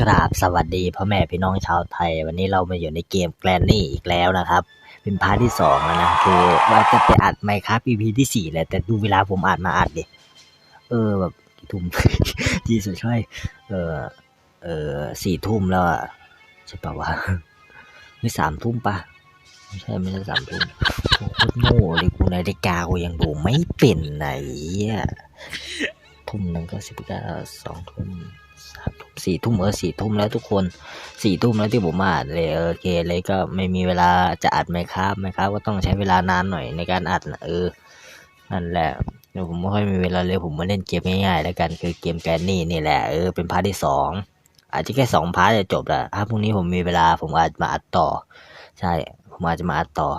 กราบสวัสดีพ่อแม่พี่น้องชาวไทย วันนี้เรามาอยู่ในเกมแกลนนี่อีกแล้วนะครับ เป็นพาร์ทที่สองแล้วนะคือว่าจะไปอัดไหมครับ EP ที่สี่แหละแต่ดูเวลาผมอัดมาอัดดิเออแบบกี่ทุ่มจีสุดช่วยเออเออสี่ทุ่มแล้วอะใช่ปะวะไม่สามทุ่มปะไม่ใช่ไม่ใช่สามทุ่มโคตรโง่เลยกูนาฬิกากูยังดูไม่เป็นไหนทุ่มหนึ่งก็สิบเก้าสองทุ่ม สามทุ่มสี่ทุ่มเออสี่ทุ่มแล้วทุกคนสี่ทุ่มแล้วที่ผมมาอัดเลยโอเคเลยก็ไม่มีเวลาจะอัดไหมครับไหมครับ ก็ต้องใช้เวลานานหน่อยในการอัดนะเออนั่นแหละเดี๋ยวผมไม่ค่อยมีเวลาเลยผมมาเล่นเกมง่ายๆแล้วกันคือเกมแกนนี่นี่แหละเออเป็นพาร์ทที่สองอาจจะแค่สองพาร์ทจะจบละถ้าพรุ่งนี้ผมมีเวลาผมอาจมาอัดต่อ ใช่ผมอาจจะมาอัดต่อ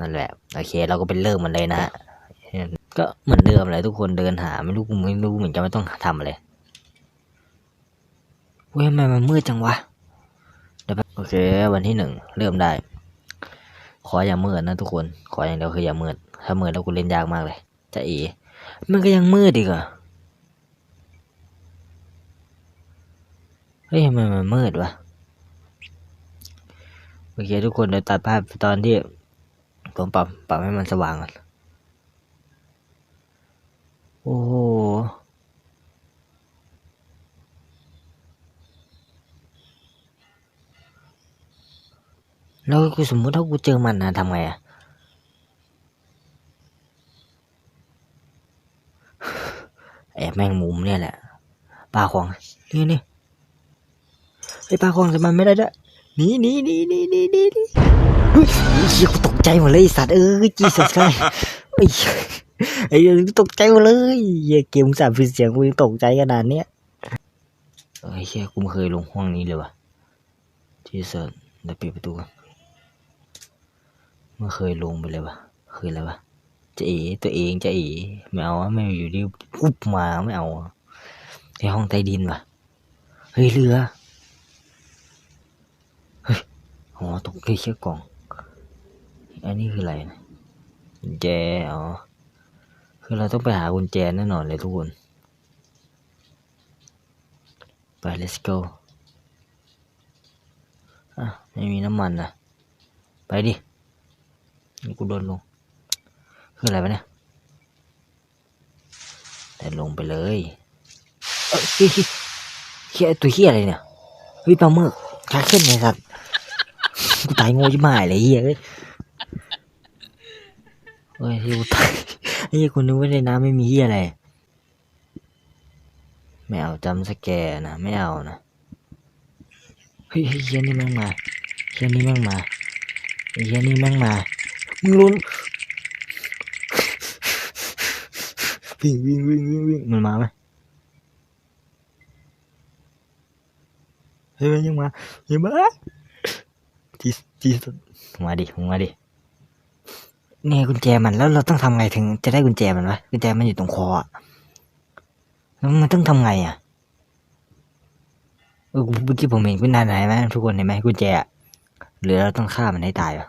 นั่นแหละโอเค เราก็เป็นเริ่มมันเลยนะฮะก็เหมือนเดิมเลยทุกคนเดินหาไม่รู้ไม่รู้เหมือนกันว่ต้องทำอะไร เว้ยทำไมมันมืดจังวะเดี๋ยวโอเค วันที่หนึ่งเริ่มได้ ขออย่ามืดนะทุกคน ขออย่างเดียวคืออย่ามืด ถ้ามืดแล้วกูเล่นยากมากเลย จะเอมันก็ยังมืดอีกเหรอเฮ้ยทำไมมันมืดวะโอเคทุกคนเดี๋ยวตัดภาพตอนที่ผมปรับปรับให้มันสว่างก่อนโอ้โห แล้วกูสมมติถ้ากูเจอมันนะทำไงอะแอบแมงมุมเนี่ยแหละปลาควงนี่นี่ไอปลาควงแต่มันไม่ได้ด้วยหนีหนีหนีหนีหนีหนีหนีเฮ้ยเฮียกูตกใจหมดเลยสัตว์เอ้ยจีสัสไไอ้ยไอ้ยกูตกใจหมดเลยเฮียเกมสามฟิเสียงกูยังตกใจขนาดเนี้ยเอ้ยเฮียกูไม่เคยลงห้องนี้เลยวะจีสัสเดี๋ยวปิดประตูก่อน ไม่เคยลงไปเลยวะเคยอะไรวะจะเอตัวเองจะเอไม่เอาไม่อยู่ดีปุ๊บมาไม่เอาในห้องใต้ดินวะเฮ้ยเรือเฮ้ยอ๋อตกเชือกกล่อง อันนี้คืออะไรนะกุญแจอ๋อคือเราต้องไปหากุญแจแน่นอนเลยทุกคนไป let's go อะไม่มีน้ำมันนะไปดิ กูโดนลง คืออะไรวะเนี่ย แต่ลงไปเลยเอ้ยเฮ้ยเฮียตัวเฮียอะไรเนี่ยเฮ้ยปลาหมึกคาเข้นไงสัตว์กูตายโง่ยิ่งหายเลยเฮียเอ้ยเฮ้ยที่กูตายไอ้เหี้ยคุณนึกว่าในน้ำไม่มีเฮียอะไรไม่เอาจำสแกนะไม่เอานะเฮ้ยเฮียนี่แม่งมาเฮียนี่แม่งมาเฮียนี่แม่งมา ลุ้นวิ่งวิ่งวิ่งวิ่งวิ่งมันมาไหมเฮ้ยยังมายังมาจีจีมาดิมาดิเนี่กุญแจมันแล้วเราต้องทำไงถึงจะได้กุญแจมันวะกุญแจมันอยู่ตรงคออะแล้วมันต้องทำไงอะเออเมื่อกี้ผมเห็นกุญแจไหนไหมทุกคนเห็นไหมกุญแจหรือเราต้องฆ่ามันให้ตายวะ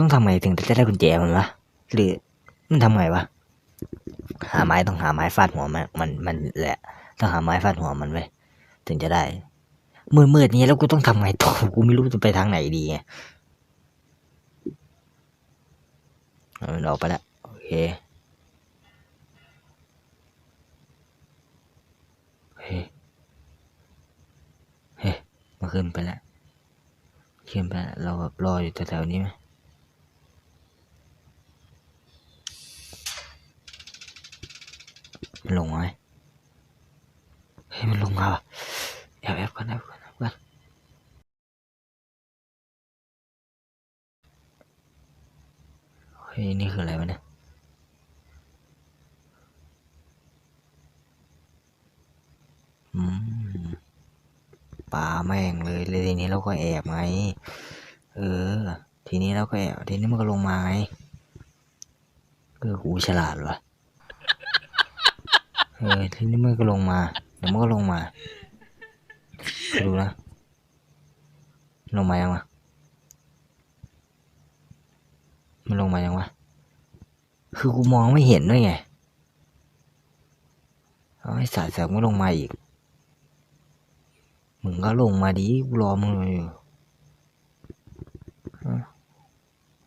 ต้องทำไงถึงจะได้กุญแจมันวะหรือมันทำไงวะหาไม้ต้องหาไม้ฟาดหัวมันมันมันแหละ ต้องหาไม้ฟาดหัวมันไว้ยถึงจะได้มืดมืดนี้แล้วกูต้องทำไงต่อกูไม่รู้จะไปทางไหนดีไงมันออกไปแล้วโอเคเฮ้เฮ้มาขึ้นไปแล้วขึ้นไปแล้วเราแบบรออยู่แถวๆนี้ไหม มันลงมาไหมเฮ้ยมันลงมาว่ะแอบแอบ ก่อนแอบก่อนแอบก่อนเฮ้ยนี่คืออะไรวะเนี่ยอืมปลาแม่งเลยเลยทีนี้เราก็แอบไง เออ ทีนี้เราก็แอบทีนี้มันก็ลงมาไงเออหูฉลาดวะเออทีนี้มันก็ลงมาเดี๋ยวมันก็ลงมา ดูนะ ลงมายังวะ มันลงมายังวะ คือกูมองไม่เห็นด้วยไงเอาไอ้สัตว์เสือกไม่ลงมาอีก มึงก็ลงมาดิกูรอมึงอยู่ฮะ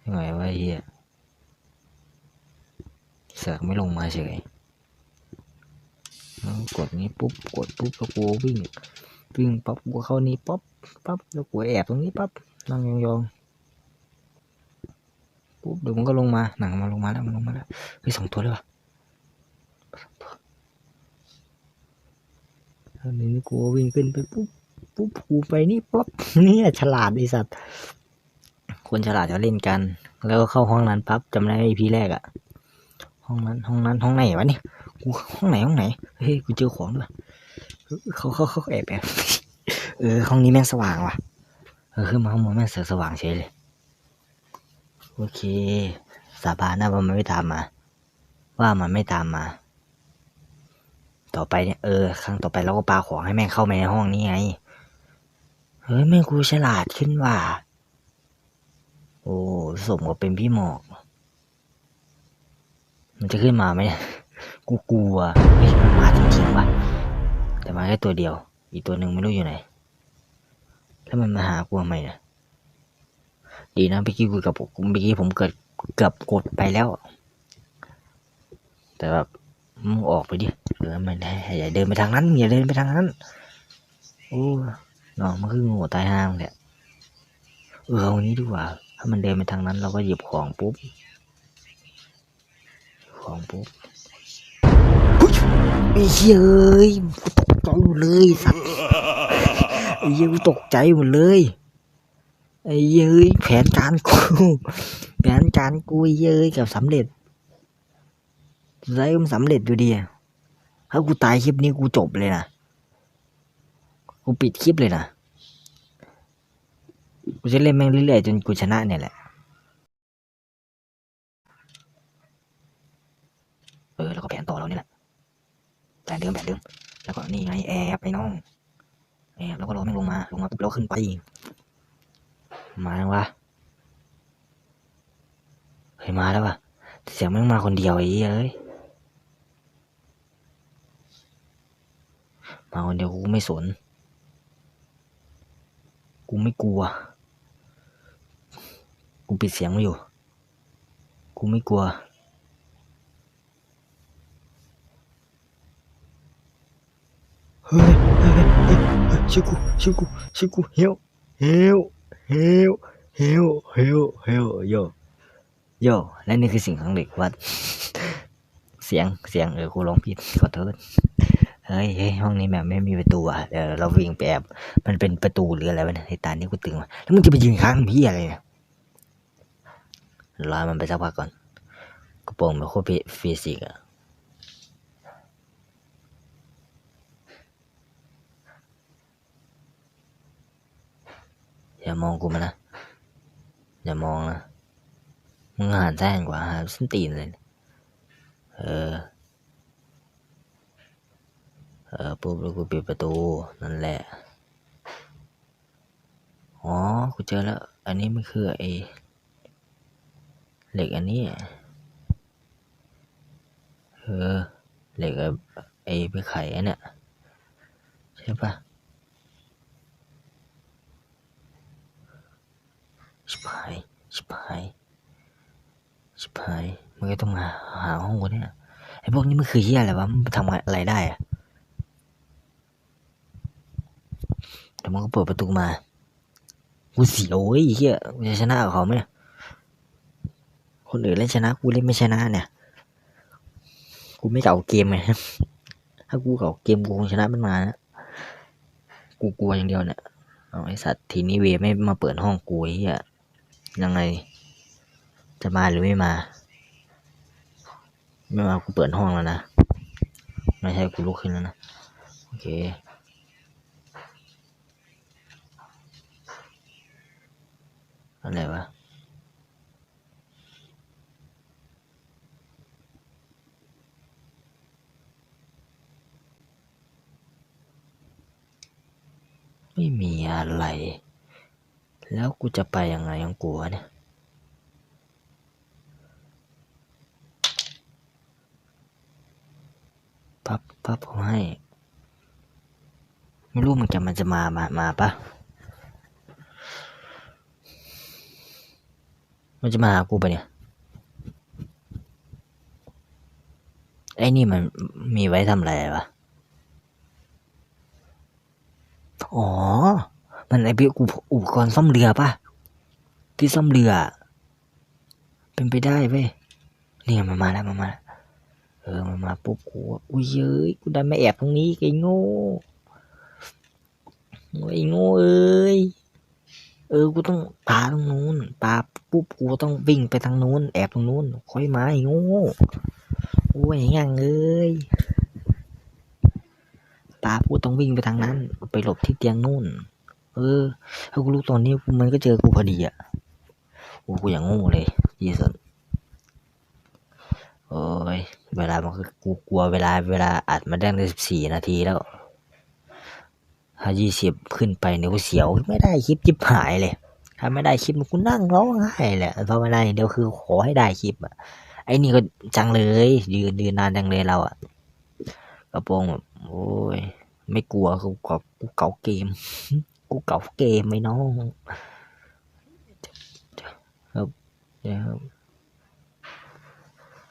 ยังไงวะเฮียเสือกไม่ลงมาเฉยแล้วกดนี้ปุ๊บ กดปุ๊บแล้วกูวิ่ง วิ่งปั๊บกูเข้านี้ปั๊บปั๊บแล้วกูแอบตรงนี้ปั๊บนั่งยองๆปุ๊บเดี๋ยวมันก็ลงมาหนังมาลงมาแล้วมันลงมาแล้วเฮ้ยสองตัวเลยว่ะสองตัวนนี้กูวิ่งขึ้นไปปุ๊บปุ๊บกูไปนี่ปั๊บเนี่ยฉลาดไอสัตว์คนฉลาดจะเล่นกัน แล้วก็เข้าห้องนั้นปั๊บจำได้ไอพีแรกอะห้องนั้นห้องนั้นห้องไหนวะเนี่ยกูห้องไหนห้องไหนเฮ้ยกูเจอของด้วย เขาเขาเขาแอบแอบเออห้องนี้แม่งสว่างว่ะ เออขึ้นมาข้างบนแม่งเสือสว่างเฉยเลย โอเค สาบานนะว่ามันไม่ตามมา ว่ามันไม่ตามมา ต่อไปเนี่ยเออครั้งต่อไปเราก็ปาของให้แม่งเข้ามาในห้องนี้ไง เฮ้ยแม่งกูฉลาดขึ้นว่ะ โอ้สมกับเป็นพี่หมอก มันจะขึ้นมาไหมกูกลัวไม่มันมาจริงๆว่ะ มาแค่ตัวเดียว อีกตัวหนึ่งไม่รู้อยู่ไหน แล้วมันมาหากูทำไมเนี่ยดีนะเมื่อกี้กูกับผมเมื่อกี้ผมเกิดเกือบกดไปแล้ว แต่แบบมึงออกไปดิเออมันอย่าเดินไปทางนั้นอย่าเดินไปทางนั้นโอ้น้องมันคืองูตายห้างเนี่ยเออเอางี้ดีกว่า ถ้ามันเดินไปทางนั้น เราก็หยิบของปุ๊บ ของปุ๊บ ไอ้เย้ยกูตกใจหมดเลยสัตว์ไอ้เหี้ยกูตกใจหมดเลยไอ้เย้ยแผนการกูแผนการกูไอ้เหี้ยเอ้ยกับสำเร็จสุดท้ายก็มันสำเร็จอยู่ดีถ้ากูตายคลิปนี้กูจบเลยนะกูปิดคลิปเลยนะกูจะเล่นแม่งเรื่อยๆจนกูชนะเนี่ยแหละเออแล้วก็แผนต่อเรานี่แหละ เดิมแผนเดิม แล้วก็นี่ไงแอบไปน้อง แอบแล้วก็รอแม่ลงมา ลงมาปุ๊บแล้วขึ้นไป มาแล้ววะเฮ้ยมาแล้ววะเสียงแม่มาคนเดียวไอ้เหี้ยเอ้ย มาคนเดียวกูไม่สน กูไม่กลัว กูปิดเสียงไว้อยู่ กูไม่กลัว เฮ้ยช่วยกูช่วยกูช่วยกูเฮลเฮลเฮลเฮลเฮลเฮลโยโยและนี่คือสิ่งของเด็กวัด เสียงเสียงเออกูร้องผิดขอโทษเฮ้ยเฮ้ยห้องนี้แบบไม่มีประตูอะเดี๋ยวเราวิ่งไปแอบมันเป็นประตูหรืออะไรวะเนี่ยไอ้ตานี่กูตึงว่ะแล้วมึงจะไปยืนข้างพี่อะไรเนี่ยรอมันไปสักพักก่อนกระโปรงมันโคตรฟิสิกส์อะ อย่ามองกูมานะ อย่ามองนะ มึงหันแท้งกว่าหันส้นตีนเลย เออ เออปุ๊บแล้วกูปิดประตู นั่นแหละ อ๋อ กูเจอแล้ว อันนี้มันคือไอเหล็กอันนี้ เออ เหล็กไอ้ไปไขอันเนี้ยใช่ปะ ชิบหายชิบหายชิบหายมันก็ต้องหาหาห้องกูเนี่ยไอ้พวกนี้มันคือเฮียอะไรวะมันทำอะไรได้อะแต่มันก็เปิดประตูมากูเสียวไอ้เฮียกูจะชนะกับเขาไหมเนี่ยคนอื่นเล่นชนะกูเล่นไม่ชนะเนี่ยกูไม่เก่าเกมไงถ้ากูเก่าเกมกูคงชนะมันมานะกูกลัวอย่างเดียวเนี่ยเอาไอสัตว์ทีนี้เวไม่มาเปิดห้องกูไอ้เฮีย ยังไง จะมาหรือไม่มา ไม่มากูเปิดห้องแล้วนะ ไม่ใช่กูลุกขึ้นแล้วนะ โอเคอะไรวะไม่มีอะไร แล้วกูจะไปยังไงของกูวเนี่ย พับพับเขาให้ ไม่รู้มันจะมันจะมา มา มาปะมันจะมาหากูปะเนี่ย ไอ้นี่มันมีไว้ทำอะไรวะ อ๋อ มันไอ้พี่อุปอุปกรณ์ซ่อมเรือปะที่ซ่อมเรือ เป็นไปได้เว้ยเนี่ยมันมาแล้วมันมาแล้วเออมันมาปุ๊บกูว่าอุ้ยเย้ยกูได้มาแอบตรงนี้ไอ้โง่ไอ้โง่เอ้ยเออ กูต้องปาตรงนู้นปาปุ๊บกูต้องวิ่งไปทางนู้น แอบตรงนู้น ค่อยมาไอ้โง่โอ้ยยังเอ้ยปากูต้องวิ่งไปทางนั้น ไปหลบที่เตียงนู่น เออ ถ้ากูรู้ตอนนี้มันก็เจอกูพอดีอะโอ้กูอย่างโง่เลยยีสุดโอ้ย เวลามันกูกลัวเวลาเวลาอัดมาได้ในสิบสี่นาทีแล้ว ถ้ายี่สิบขึ้นไปเนี่ยกูเสียวไม่ได้คลิปจิบหายเลย ถ้าไม่ได้คลิปกูนั่งร้องไห้แหละภาวนาอย่างเดียวคือขอให้ได้คลิปอะ ไอ้นี่ก็จังเลย ยืนยืนนานจังเลยเราอะกระโปรงแบบโอ้ย ไม่กลัวกูก่ากูเก่าเกม กูเก่าเกมไหมน้องครับเดี๋ยวครับ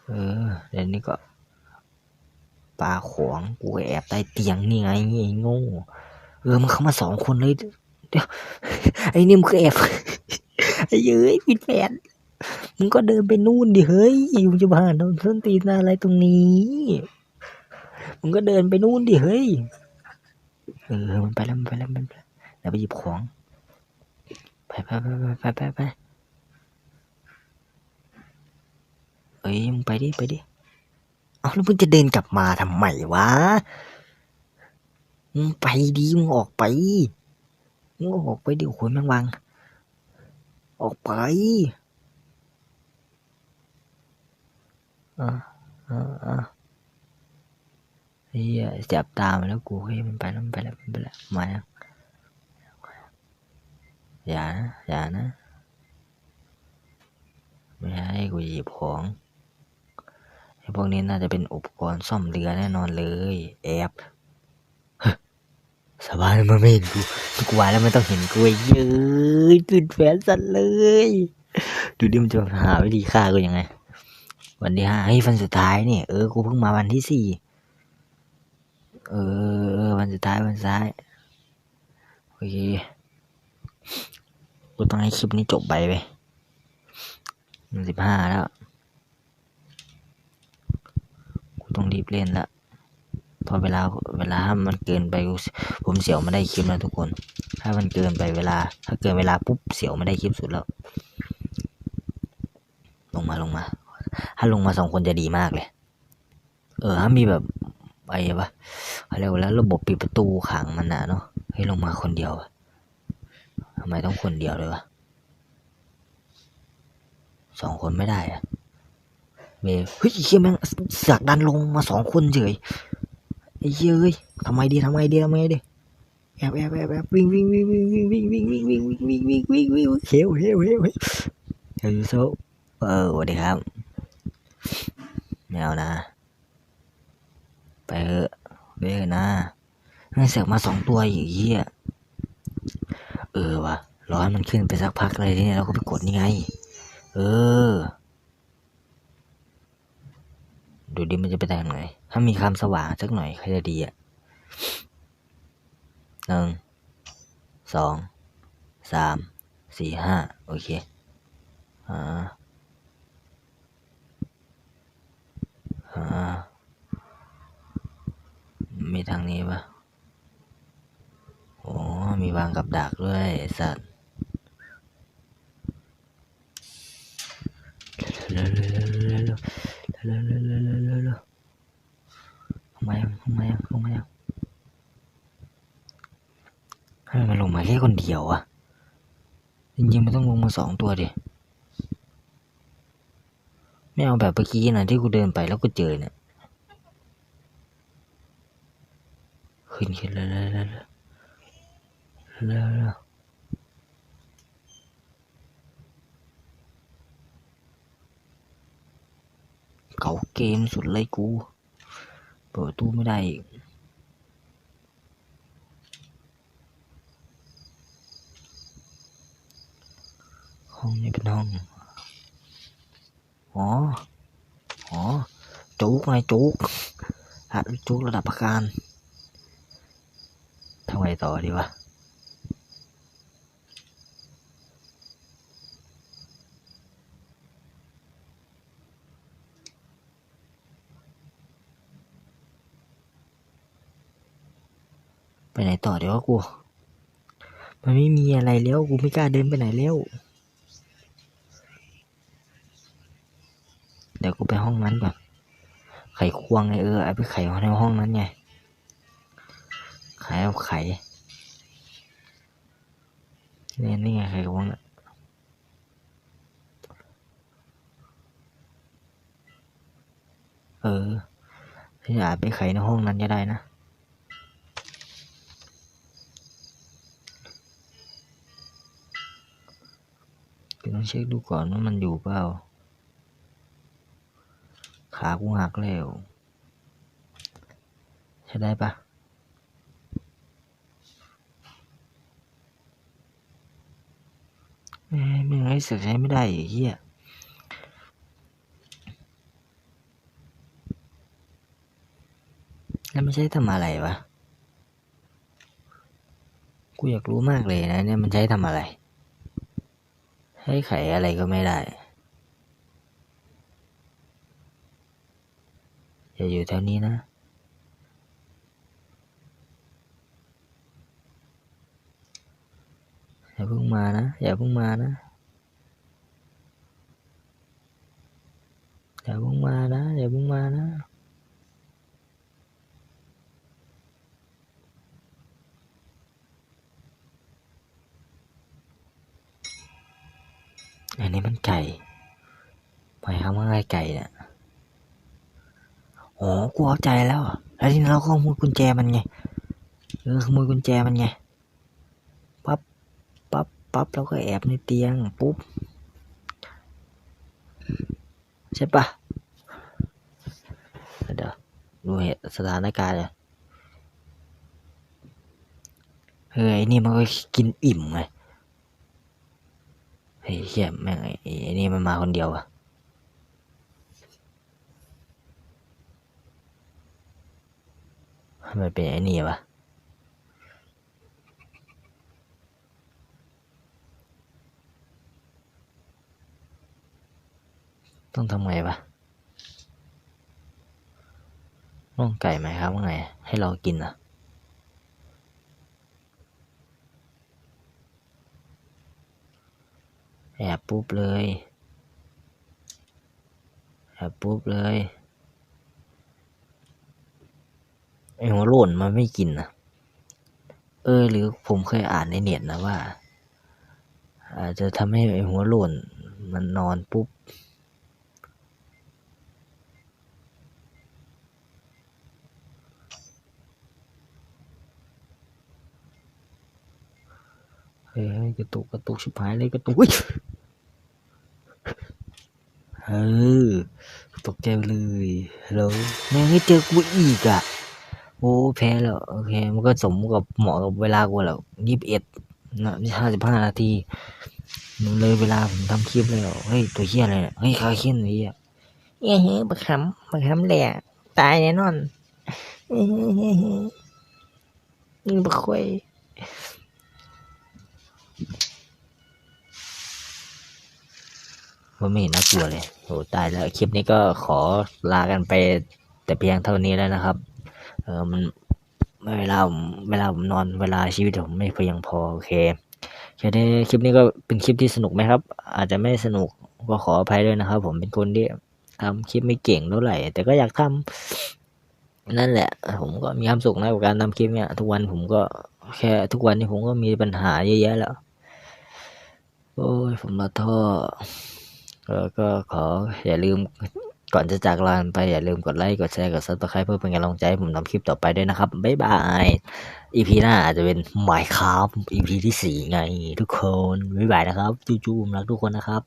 เออเดี๋ยวนี้ก็ปลาของกูแอบใต้เตียงนี่ไงไอ้โง่เออมันเข้ามาสองคนเลยเดี๋ยวไอ้นี่มนคือแอบไอ้เย้ยปิดแฟนมึงก็เดินไปนู่นดิเฮ้ยอยู่จะผ่านโดนส้นตีนอะไรตรงนี้มึงก็เดินไปนู่นดิเฮ้ยเออมันไปแล้วมันไปแล้วมันไปแล้ว เดี๋ยวไปหยิบของ ไปไปไปไปไปไปเอ้ยมึงไปดิไปดิ เอาแล้วมึงจะเดินกลับมาทำไมวะ มึงไปดิมึงออกไป มึงออกไปดิโอ้ยแมงวัง ออกไปอะอะอะเฮียจับตามาแล้วกูเฮ้ยมันไปแล้วมันไปแล้วมันไปแล้วมาแล้ว อย่านะอย่านะ ไม่ให้กูหยิบของไอ้พวกนี้น่าจะเป็นอุปกรณ์ซ่อมเรือแน่นอนเลยแอบเฮ้ยสบายมันไม่เห็นกูกูว่าแล้วมันต้องเห็นกูเย้ยตื่นแฟนสันเลย ดูดิมันจะหาวิธีฆ่ากูยังไง วันที่ห้าเฮ้ยวันสุดท้ายเนี่ยเออกูเพิ่งมาวันที่สี่เออเออวันสุดท้ายวันสุดท้ายโอเค กูต้องให้คลิปนี้จบไปไปสิบห้าแล้ว กูต้องรีบเล่นละเพอเวลาเวลาถ้ามันเกินไปกูผมเสียวไม่ได้คลิปแล้วทุกคน ถ้ามันเกินไปเวลา ถ้าเกินเวลาปุ๊บเสียวไม่ได้คลิปสุดแล้ว ลงมาลงมา ถ้าลงมาสองคนจะดีมากเลย เออถ้ามีแบบไอ้ปะอะไรวแล้วระบบปิดประตูขังมันนะเนาะให้ลงมาคนเดียวอะ ไมต้องคนเดียวเลยวะสองคนไม่ได้อะเมย์เฮ้ยเฮียแม่งเสักดันลงมาสองคนเฉยไอ้เย้ยทำไมดีทำไมดีทำไมดีแอบแอบแอบแอบวิ่งวิ่งวิ่งวิ่งวิ่งวิ่งวิ่งวิ่งวิ่งวิ่งวิ่งวิ่งวิ่งวิ่งเฮวเฮวเฮวเฮวเฮวยูโซเออสวัสดีครับไม่เอานะ ไปเถอะไปเถอะนะไม่เสือกมาสองตัวอีกเหี้ย เออวะร้อให้มันขึ้นไปสักพักเลยทีนี้เราก็ไปกดนี่ไง เออ ดูดิมันจะไปทางไหน ถ้ามีคำสว่างสักหน่อยใครจะดีอะหนึ่งสองสามสี่ห้าโอเคอ่าอ่ามีทางนี้ปะ วางกับดักด้วยสัตว์ลงมทำไมทำไมทำไมมันลงมาแค่คนเดียวอะจริงๆมันต้องลงมาสองตัวดิไม่เอาแบบเมื่อกี้นะที่กูเดินไปแล้วกูเจอเนี่ยขึ้นขึ้นแล้วแล้ว แล้วเก่าเกมสุดเลยกู เปิดตู้ไม่ได้อีกห้องนี้เป็นห้อง อ๋อ อ๋อ จุกไงจุกหัดจุกระดับประการทำไงต่อดีวะ ไปไหนต่อเดี๋ยวกู มันไม่มีอะไรแล้วกูไม่กล้าเดินไปไหนแล้ว เดี๋ยวกูไปห้องนั้นก่อน ไขควงไงเออเอาไปไขในห้องนั้นไง ไขเอาไขเนี่ยนี่ไงไขควงน่ะเออที่อาจไปไขในห้องนั้นก็ได้นะี๋ยวต้องเช็คดูก่อนว่ามันอยู่เปล่า ขากูหักแล้ว ใช้ได้ปะแม่งไงไอ้เสือกใช้ไม่ได้ไอ้เหี้ยแล้วมันใช้ทำอะไรวะ กูอยากรู้มากเลยนะเนี่ยมันใช้ทำอะไร ใช้ไขอะไรก็ไม่ได้อย่าอยู่แถวนี้นะ อย่าเพิ่งมานะ อย่าเพิ่งมานะ อย่าเพิ่งมานะ อย่าเพิ่งมานะ อั นนี้มันไก่หมายความว่าไงไก่เนี่ยโอ๋อกูเข้าใจแล้ว แล้วทีนี้เราก็ขโมยกุญแจมันไงเออขโมยกุญแจมันไง ปั๊บ ปั๊บ ปั๊บแล้วก็แอบในเตียง ปุ๊บ ใช่ปะเดี๋ยวดูเหตุสถานการณ์เลยเฮ้ยนี่มันก็กินอิ่มไง เฮ้ยเชี่ยแม่งไอ้ไอ้นี่มันมาคนเดียวอะทำไมเป็นไอ้นี่วะต้องทำไงวะน่องไก่ไหมครับว่าไง ให้เรากินอะ แอบปุ๊บเลย แอบปุ๊บเลยไอหัวโล่นมันไม่กินนะเออ หรือผมเคยอ่านในเน็ตนะว่า อาจจะทำให้ไอหัวโล่นมันนอนปุ๊บเฮ้ยกระตุกกระตุกชิบหายเลยกระตุกอุ้ย เออ ตกใจเลยฮัลโหลแม่งให้เจอกูอีกอะ โอ้แพ้แล้วโอเค มันก็สมกับเหมาะกับเวลากูแล้วยี่สิบเอ็ดนะห้าสิบห้านาทีหนูเลยเวลาผมทำคลิปเลยเฮ้ย ตัวเฮียอะไรเนี่ยเฮ้ยคาเขียนเฮียเฮ้ยเฮ้ยบักคำบักคำแหล่ตายแน่นอนเฮ้ยเฮ้ยเฮ้ยเฮ้ยนี่บักควย ว่าไม่เห็นน่ากลัวเลยโอ้ตายแล้วคลิปนี้ก็ขอลากันไป แต่เพียงเท่านี้แล้วนะครับ เออมันเวลาผมเวลาผมนอนเวลาชีวิตผมไม่เพียงพอโอเคแค่นี้คลิปนี้ก็เป็นคลิปที่สนุกไหมครับ อาจจะไม่สนุกก็ขออภัยด้วยนะครับ ผมเป็นคนที่ทำคลิปไม่เก่งเท่าไหร่ แต่ก็อยากทำนั่นแหละ ผมก็มีความสุขนะกับการทำคลิปเนี่ย ทุกวันผมก็แค่ทุกวันนี้ผมก็มีปัญหาเยอะแยะแล้ว โอ้ยผมละท่อ แล้วก็ขออย่าลืมก่อนจะจากลาไปอย่าลืมกดไลค์กดแชร์กดซับสไครป์เพื่อเป็นกำลังใจให้ผมทำคลิปต่อไปด้วยนะครับ บ๊ายบาย EP หน้าอาจจะเป็นหมายครับ EP ที่สี่ไงทุกคน บ๊ายบายนะครับ จู้ๆผมรักทุกคนนะครับ